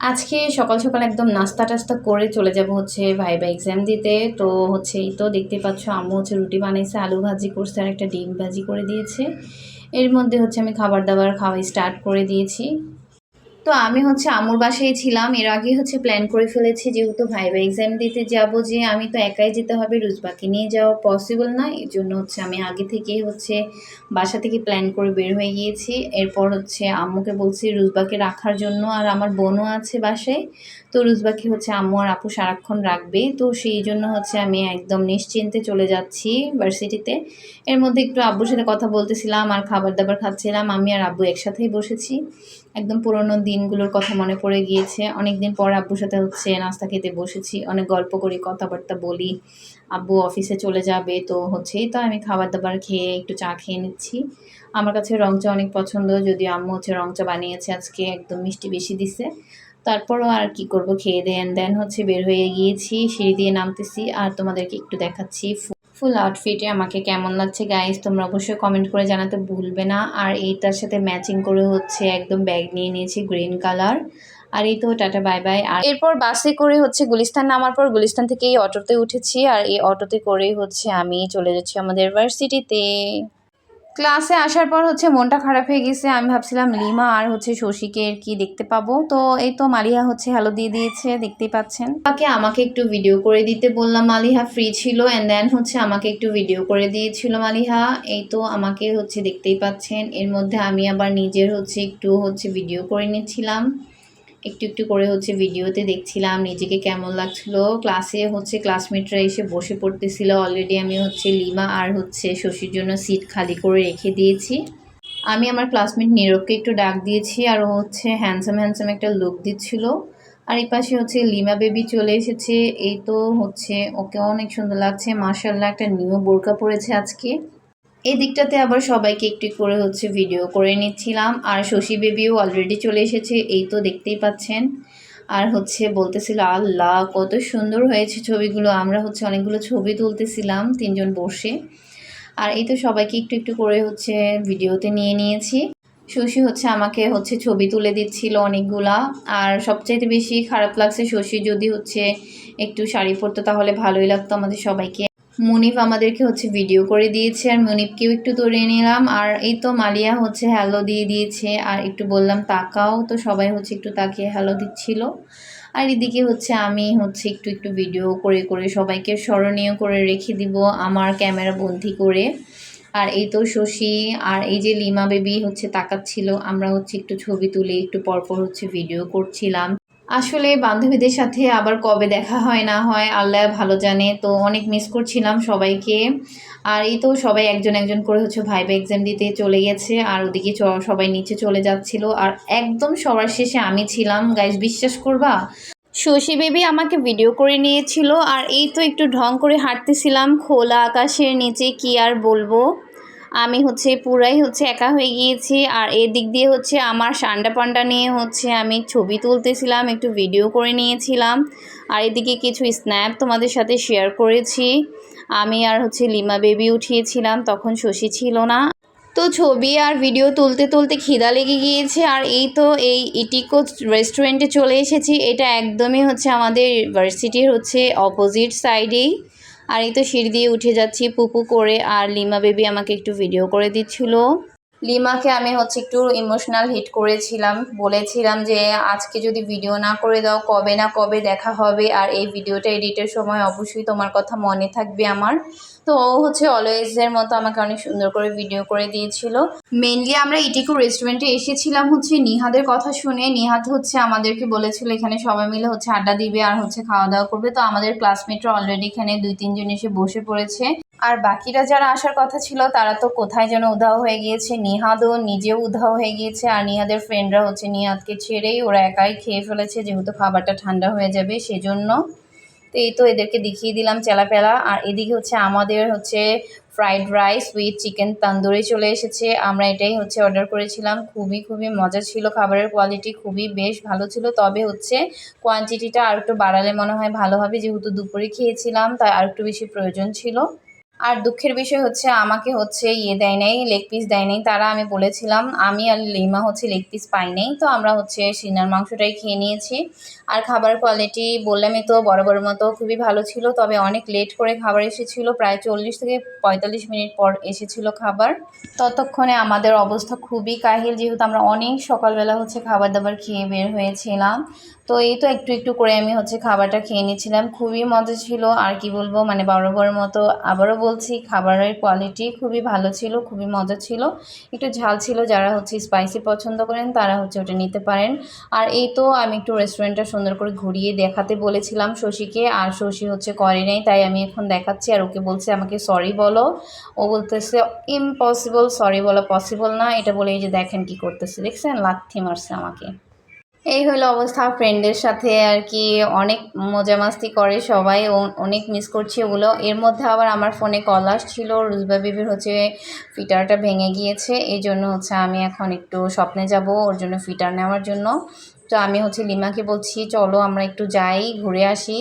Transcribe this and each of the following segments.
আজকে সকাল সকাল একদম নাস্তা টাস্তা করে চলে যাব হচ্ছে ভাই ভাই এক্সাম দিতে। তো হচ্ছে এই তো দেখতে পাচ্ছ আম্মু হচ্ছে রুটি বানাইছে, আলু ভাজি করছে আর একটা ডিম ভাজি করে দিয়েছে। এর মধ্যে হচ্ছে আমি খাবার দাবার খাওয়াই স্টার্ট করে দিয়েছি। তো আমি হচ্ছে আমুর বাসায় ছিলাম। এর আগে হচ্ছে প্ল্যান করে ফেলেছি যেহেতু ভাইবা এক্সাম দিতে যাব যে আমি তো একাই যেতে হবে, রুজবাকে নিয়ে যাওয়া পসিবল না। এর জন্য হচ্ছে আমি আগে থেকে হচ্ছে বাসা থেকে প্ল্যান করে বের হয়ে গিয়েছি। এরপর হচ্ছে আম্মুকে বলছি রুজবাকে রাখার জন্য আর আমার বোনও আছে বাসায়। তো রুজবাকে হচ্ছে আম্মু আর আপু সারাক্ষণ রাখবে। তো সেই জন্য হচ্ছে আমি একদম নিশ্চিন্তে চলে যাচ্ছি ভার্সিটিতে এর মধ্যে একটু আব্বুর সাথে কথা বলতেছিলাম আর খাবার দাবার খাচ্ছিলাম। আমি আর আব্বু একসাথেই বসেছি। একদম পুরোনো দিনগুলোর কথা মনে পড়ে গিয়েছে। অনেক দিন পর আব্বুর সাথে হচ্ছে নাস্তা খেতে বসেছি। অনেক গল্প করি, কথাবার্তা বলি। আব্বু অফিসে চলে যাবে, তো হচ্ছেই তো আমি খাবার দাবার খেয়ে একটু চা খেয়ে নিচ্ছি। আমার কাছে রং চা অনেক পছন্দ যদি আম্মু হচ্ছে রং চা বানিয়েছে আজকে, একদম মিষ্টি বেশি দিছে। তারপরও আর কি করব, খেয়ে দেন দেন হচ্ছে বের হয়ে গিয়েছি, সিঁড়ি দিয়ে নামতেছি। আর তোমাদেরকে একটু দেখাচ্ছি ফুল আউটফিটে আমাকে কেমন লাগছে গাইজ তোমরা অবশ্যই কমেন্ট করে জানাতে ভুলবে না। আর এইটার সাথে ম্যাচিং করে হচ্ছে একদম ব্যাগ নিয়ে নিয়েছি গ্রিন কালার আর এই তো, টাটা বাই বাই আর এরপর বাসে করে হচ্ছে গুলিস্তান নামার পর গুলিস্তান থেকে এই অটোতে উঠেছি। আর এই অটোতে করেই হচ্ছে আমি চলে যাচ্ছি আমাদের ভার্সিটিতে ক্লাসে আসার পর হচ্ছে মনটা খারাপ হয়ে গেছে। আমি ভাবছিলাম লিমা আর হচ্ছে শশীকে কি দেখতে পাবো। তো এই তো মালিহা হচ্ছে হ্যালো দিয়ে দিয়েছে, দেখতেই পাচ্ছেন। তাকে আমাকে একটু ভিডিও করে দিতে বললাম। মালিহা ফ্রি ছিল অ্যান্ড দেন হচ্ছে আমাকে একটু ভিডিও করে দিয়েছিল মালিহা। এই তো আমাকে হচ্ছে দেখতেই পাচ্ছেন। এর মধ্যে আমি আবার নিজের হচ্ছে একটু হচ্ছে ভিডিও করে নিচ্ছিলাম। একটু একটু করে হচ্ছে ভিডিওতে দেখছিলাম নিজেকে কেমন লাগছিল। ক্লাসে হচ্ছে ক্লাসমেটরা এসে বসে পড়তেছিল। অলরেডি আমি হচ্ছে লিমা আর হচ্ছে শশীর জন্য সিট খালি করে রেখে দিয়েছি। আমি আমার ক্লাসমেট নীরবকে একটু ডাক দিয়েছি আর ও হচ্ছে হ্যান্ডসাম হ্যান্ডসাম একটা লুক দিচ্ছিল। আর এই পাশে হচ্ছে লিমা বেবি চলে এসেছে। এই তো হচ্ছে ওকে অনেক সুন্দর লাগছে। মার্শাল্লাহ একটা নিউ বোরকা পড়েছে আজকে। এই দিকটাতে আবার সবাইকে একটু করে হচ্ছে ভিডিও করে নিচ্ছিলাম। আর শশী বেবিও অলরেডি চলে এসেছে, এই তো দেখতেই পাচ্ছেন। আর হচ্ছে বলতেছিল, আল্লাহ, কত সুন্দর হয়েছে ছবিগুলো। আমরা হচ্ছে অনেকগুলো ছবি তুলতেছিলাম, তিনজন বসে। আর এই তো সবাইকে একটু একটু করে হচ্ছে ভিডিওতে নিয়ে নিয়েছি। শশী হচ্ছে আমাকে হচ্ছে ছবি তুলে দিচ্ছিল অনেকগুলা। আর সবচাইতে বেশি খারাপ লাগছে শশী যদি হচ্ছে একটু শাড়ি পরতো, তাহলে ভালোই লাগতো আমাদের সবাইকে। মনিফ আমাদেরকে হচ্ছে ভিডিও করে দিয়েছে, আর মনিফকেও একটু তরিয়ে নিলাম। আর এই তো মালিয়া হচ্ছে হ্যালো দিয়ে দিয়েছে, আর একটু বললাম তাকাও, তো সবাই হচ্ছে একটু তাকিয়ে হ্যালো দিচ্ছিল। আর এদিকে হচ্ছে আমি হচ্ছে একটু একটু ভিডিও করে করে সবাইকে স্মরণীয় করে রেখে দিব আমার ক্যামেরা বন্দি করে। আর এই তো শশী আর এই যে লিমা বেবি হচ্ছে তাকাচ্ছিল, আমরা হচ্ছে একটু ছবি তুলে একটু পরপর হচ্ছে ভিডিও করছিলাম। আসলে বান্ধবীদের সাথে আবার কবে দেখা হয়, না হয়, আল্লাহ ভালো জানে। তো অনেক মিস করছিলাম সবাইকে। আর এই তো সবাই একজন একজন করে হচ্ছে ভাইবা এক্সাম দিতে চলে গেছে। আর ওদিকে সবাই নিচে চলে যাচ্ছিল। আর একদম সবার শেষে আমি ছিলাম। গাইজ বিশ্বাস করবা? শশী বেবি আমাকে ভিডিও করে নিয়েছিল। আর এই তো একটু ঢং করে হাঁটতেছিলাম। খোলা আকাশের নিচে কি আর বলব? আমি হচ্ছে পুরাই হচ্ছে একা হয়ে গিয়েছি আর এদিক দিয়ে হচ্ছে আমার সান্ডা পান্ডা নিয়ে হচ্ছে আমি ছবি তুলতেছিলাম, একটু ভিডিও করে নিয়েছিলাম। আর এদিকে কিছু স্ন্যাপ তোমাদের সাথে শেয়ার করেছি। আমি আর হচ্ছে লিমা বেবি উঠিয়েছিলাম, তখন শশী ছিল না। তো ছবি আর ভিডিও তুলতে তুলতে খিদা লেগে গিয়েছে আর এই তো এই ইটিকো রেস্টুরেন্টে চলে এসেছি। এটা একদমই হচ্ছে আমাদের ইউনিভার্সিটির হচ্ছে অপোজিট সাইডেই আর এই তো সিঁড়ি দিয়ে উঠে যাচ্ছি, পুপু করে আর লিমা বেবি আমাকে একটু ভিডিও করে দিচ্ছিল। লিমাকে আমি হচ্ছে একটু ইমোশনাল হিট করেছিলাম। বলেছিলাম যে, আজকে যদি ভিডিও না করে দাও, কবে না কবে দেখা হবে। আর এই ভিডিওটা এডিটের সময় অবশ্যই তোমার কথা মনে থাকবে আমার। তো ও হচ্ছে অলওয়েজের মতো আমাকে অনেক সুন্দর করে ভিডিও করে দিয়েছিল। মেনলি আমরা ইটিকু রেস্টুরেন্টে এসেছিলাম হচ্ছে নিহাদের কথা শুনে। নিহাদ হচ্ছে আমাদেরকে বলেছিল, এখানে সবাই মিলে হচ্ছে আড্ডা দিবে আর হচ্ছে খাওয়া দাওয়া করবে। তো আমাদের ক্লাসমেটরা অলরেডি এখানে দুই তিনজন এসে বসে পড়েছে। আর বাকিরা যারা আসার কথা ছিল, তারা তো কোথায় যেন উধাও হয়ে গিয়েছে। নিহাদও নিজেও উধাও হয়ে গিয়েছে, আর নিহাদের ফ্রেন্ডরা হচ্ছে নিহাদকে ছেড়েই ওরা একাই খেয়ে ফেলেছে, যেহেতু খাবারটা ঠান্ডা হয়ে যাবে সেজন্য। তো এই তো এদেরকে দেখিয়ে দিলাম চেলাপেলা। আর এদিকে হচ্ছে আমাদের হচ্ছে fried rice with chicken tandoori চলে এসেছে। আমরা এটাই হচ্ছে অর্ডার করেছিলাম। খুবই খুবই মজা ছিল খাবারের কোয়ালিটি খুবই বেশ ভালো ছিল। তবে হচ্ছে কোয়ান্টিটিটা আর একটু বাড়ালে মনে হয় ভালো হবে, যেহেতু দুপুরে খেয়েছিলাম, তাই আর একটু বেশি প্রয়োজন ছিল। আর দুঃখের বিষয় হচ্ছে আমাকে হচ্ছে ইয়ে দেয় নাই লেগ পিস দেয় নাই। তারা আমি বলেছিলাম, আমি আর লিমা হচ্ছে লেগ পিস পাই নাই। তো আমরা হচ্ছে সিনার মাংসটাই খেয়ে নিয়েছি। আর খাবার কোয়ালিটি বললামই তো বড় মতো খুবই ভালো ছিল। তবে অনেক লেট করে খাবার এসেছিল, প্রায় চল্লিশ থেকে পঁয়তাল্লিশ মিনিট পর এসেছিল খাবার। ততক্ষণে আমাদের অবস্থা খুবই কাহিল, যেহেতু আমরা অনেক সকালবেলা হচ্ছে খাবার দাবার খেয়ে বের হয়েছিলাম। তো এই তো একটু একটু করে আমি হচ্ছে খাবারটা খেয়ে নিয়েছিলাম খুবই মজা ছিল। আর কি বলব মানে বরাবর মতো আবারও বলছি, খাবারের কোয়ালিটি খুবই ভালো ছিল, খুবই মজা ছিল। একটু ঝাল ছিল যারা হচ্ছে স্পাইসি পছন্দ করেন, তারা হচ্ছে ওটা নিতে পারেন। আর এই তো আমি একটু রেস্টুরেন্টটা সুন্দর করে ঘুরিয়ে দেখাতে বলেছিলাম শশীকে। আর শশী হচ্ছে করে নেই, তাই আমি এখন দেখাচ্ছি। আর ওকে বলছে, আমাকে সরি বলো। ও বলতেছে ইম্পসিবল সরি বলা পসিবল না। এটা বলে এই যে দেখেন কি করতেছে। দেখছেন? লাথি মারছে আমাকে। এই হলো অবস্থা ফ্রেন্ডের সাথে আর কি। অনেক মজা মাস্তি করে সবাই অনেক মিস করছি ওগুলো। এর মধ্যে আবার আমার ফোনে কল আসছিল, রুজবা বিবির হচ্ছে ফিটারটা ভেঙে গিয়েছে। এই জন্য হচ্ছে আমি এখন একটু স্বপ্নে যাব ওর জন্য ফিটার নেওয়ার জন্য। তো আমি হচ্ছে লিমাকে বলছি, চলো আমরা একটু যাই, ঘুরে আসি।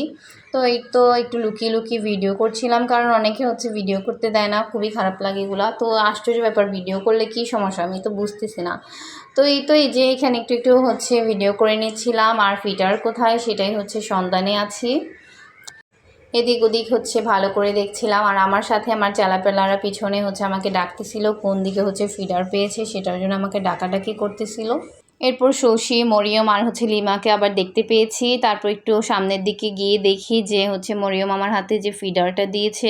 তো এই তো একটু লুকিয়ে লুকিয়ে ভিডিও করছিলাম, কারণ অনেকে হচ্ছে ভিডিও করতে দেয় না, খুবই খারাপ লাগে এগুলা। তো আশ্চর্য ব্যাপার ভিডিও করলে কী সমস্যা? আমি তো বুঝতেছি না। তো এই তো এই যে এখানে একটু একটু হচ্ছে ভিডিও করে নিচ্ছিলাম, আর ফিটার কোথায়? সেটাই হচ্ছে সন্ধানে আছি। এদিক ওদিক হচ্ছে ভালো করে দেখছিলাম, আর আমার সাথে আমার চেলাপেলারা পিছনে হচ্ছে আমাকে ডাকতেছিল, কোন দিকে হচ্ছে ফিডার পেয়েছে সেটার জন্য আমাকে ডাকাডাকি করতেছিল। এরপর শশী, মরিয়ম আর হচ্ছে লিমাকে আবার দেখতে পেয়েছি। তারপর একটু সামনের দিকে গিয়ে দেখি যে হচ্ছে মরিয়ম আমার হাতে যে ফিডারটা দিয়েছে,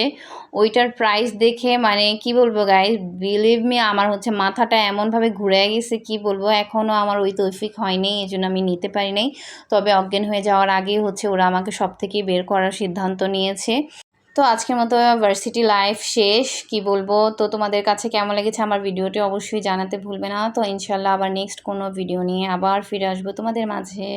ওইটার প্রাইস দেখে মানে কি বলব গাইজ বিলিভ মি আমার হচ্ছে মাথাটা এমনভাবে ঘুরে গেছে, কি বলব? এখনও আমার ওই তৈফিক হয়নি এই জন্য আমি নিতে পারি নাই। তবে অজ্ঞান হয়ে যাওয়ার আগেই হচ্ছে ওরা আমাকে সব থেকে বের করার সিদ্ধান্ত নিয়েছে। তো আজকের মতো ভার্সিটি লাইফ শেষ। কি বলব? তো তোমাদের কাছে কেমন লেগেছে আমার ভিডিওটি অবশ্যই জানাতে ভুলবে না। তো ইনশাল্লাহ আবার নেক্সট কোনো ভিডিও নিয়ে আবার ফিরে আসব তোমাদের মাঝে।